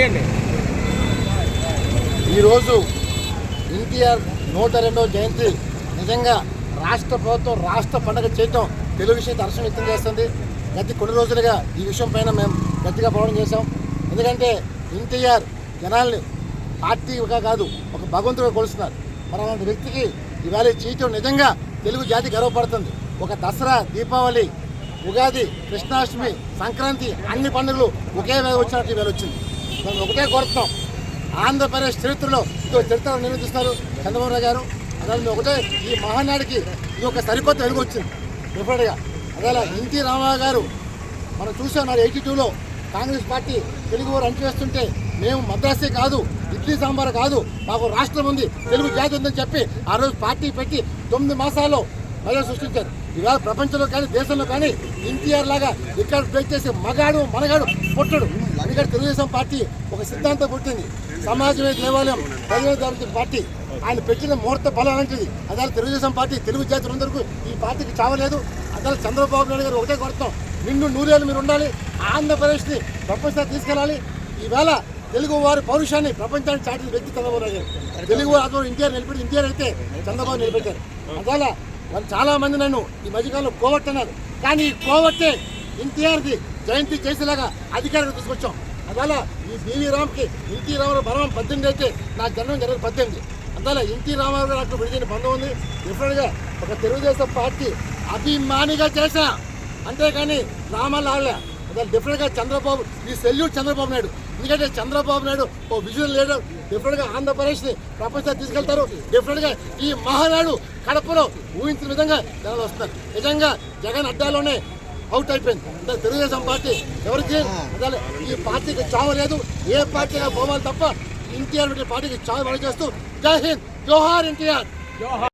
అడగండి ఈరోజు ఎన్టీఆర్ నూట రెండవ జయంతి. నిజంగా రాష్ట్ర ప్రభుత్వం రాష్ట్ర పండుగ చేయటం తెలుగు విషయం హర్షం వ్యక్తం చేస్తుంది. గత కొన్ని రోజులుగా ఈ విషయం పైన మేము గట్టిగా పోవడం చేశాం. ఎందుకంటే ఎన్టీఆర్ జనాల్ని పార్టీగా కాదు ఒక భగవంతుడిగా కొలుస్తున్నారు. మరి అలాంటి వ్యక్తికి ఇవాళ చేయటం నిజంగా తెలుగు జాతి గర్వపడుతుంది. ఒక దసరా దీపావళి ఉగాది కృష్ణాష్టమి సంక్రాంతి అన్ని పండుగలు ఒకే వేళ వచ్చినట్టు ఇవాళ వచ్చింది. మేము ఒకటే కోరుతున్నాం. ఆంధ్రప్రదేశ్ చరిత్రలో ఇదో చరిత్ర నిర్వహిస్తున్నారు చంద్రబాబు గారు. అదే ఒకటే ఈ మహానాడికి ఇది ఒక సరికొత్త వెలుగు వచ్చింది. డిఫరెంట్గా అదేలా ఎన్టీ రామారావు గారు మనం చూసాం నాడు ఎయిటీ టూలో కాంగ్రెస్ పార్టీ తెలుగు వారు అంటువేస్తుంటే మేము మద్రాసే కాదు ఇడ్లీ సాంబార్ కాదు మాకు రాష్ట్రం ఉంది తెలుగు జాతి ఉందని చెప్పి ఆ రోజు పార్టీ పెట్టి తొమ్మిది మాసాల్లో మళ్ళీ సృష్టించారు. ఇవాళ ప్రపంచంలో కానీ దేశంలో కానీ ఎన్టీఆర్ లాగా ఇక్కడ బ్రేక్ చేసే మగాడు మనగాడు పుట్టడు. అందుకని తెలుగుదేశం పార్టీ ఒక సిద్ధాంతం పుట్టింది సమాజమే దేవాలయం ప్రజల పార్టీ. ఆయన పెట్టిన ముహూర్త బలం అలాంటిది అదే తెలుగుదేశం పార్టీ తెలుగు జాతులందరికీ ఈ పార్టీకి చావలేదు. అదే చంద్రబాబు నాయుడు గారు ఒకటే కొడతాం. నిన్ను నూరేళ్ళు మీరు ఉండాలి. ఆంధ్రప్రదేశ్ని ప్రపంచంగా తీసుకెళ్ళాలి. ఈవేళ తెలుగు వారి పౌరుషాన్ని ప్రపంచానికి చాటిన వ్యక్తి చంద్రబాబు నాయుడు గారు. తెలుగు వారు అతను ఇండియా నిలబెట్టి ఇండియా అయితే చంద్రబాబు నిలబెట్టారు. అదాలా వాళ్ళు చాలా మంది నన్ను ఈ మధ్యకాలంలో కోవట్ అన్నారు కానీ ఈ కోవట్టే ఎన్టీఆర్ది జయంతి చేసేలాగా అధికారులు తీసుకొచ్చాం. అందువల్ల ఈ బీవీ రామ్కి ఎన్టీ రామారావు బలం పద్దెనిమిది అయితే నా జన్మం జరగదు పద్దెనిమిది. అందువల్ల ఎన్టీ రామారావు నాకు విడిచిన బంధం ఉంది. డిఫరెంట్గా ఒక తెలుగుదేశం పార్టీ అభిమానిగా చేశా. అంతేకాని రామాలు ఆడలే అదే డిఫరెంట్గా చంద్రబాబు ఈ సెల్యూట్ చంద్రబాబు నాయుడు. ఎందుకంటే చంద్రబాబు నాయుడు ఓ విజువల్ లీడర్. డిఫరెంట్గా ఆంధ్రప్రదేశ్ని ప్రపంచానికి తీసుకెళ్తారు. డిఫరెంట్గా ఈ మహానాడు కడపలో ఊహించిన విధంగా జనాలు వస్తున్నారు నిజంగా జగన్ అడ్డాలోనే అవుట్ అయిపోయింది. అంటే తెలుగుదేశం పార్టీ ఎవరికి ఈ పార్టీకి చావు లేదు. ఏ పార్టీగా పోవాలి తప్ప ఎన్టీఆర్ పార్టీకి చావు చేస్తూ? జై హింద్. జోహార్ ఎన్టీఆర్.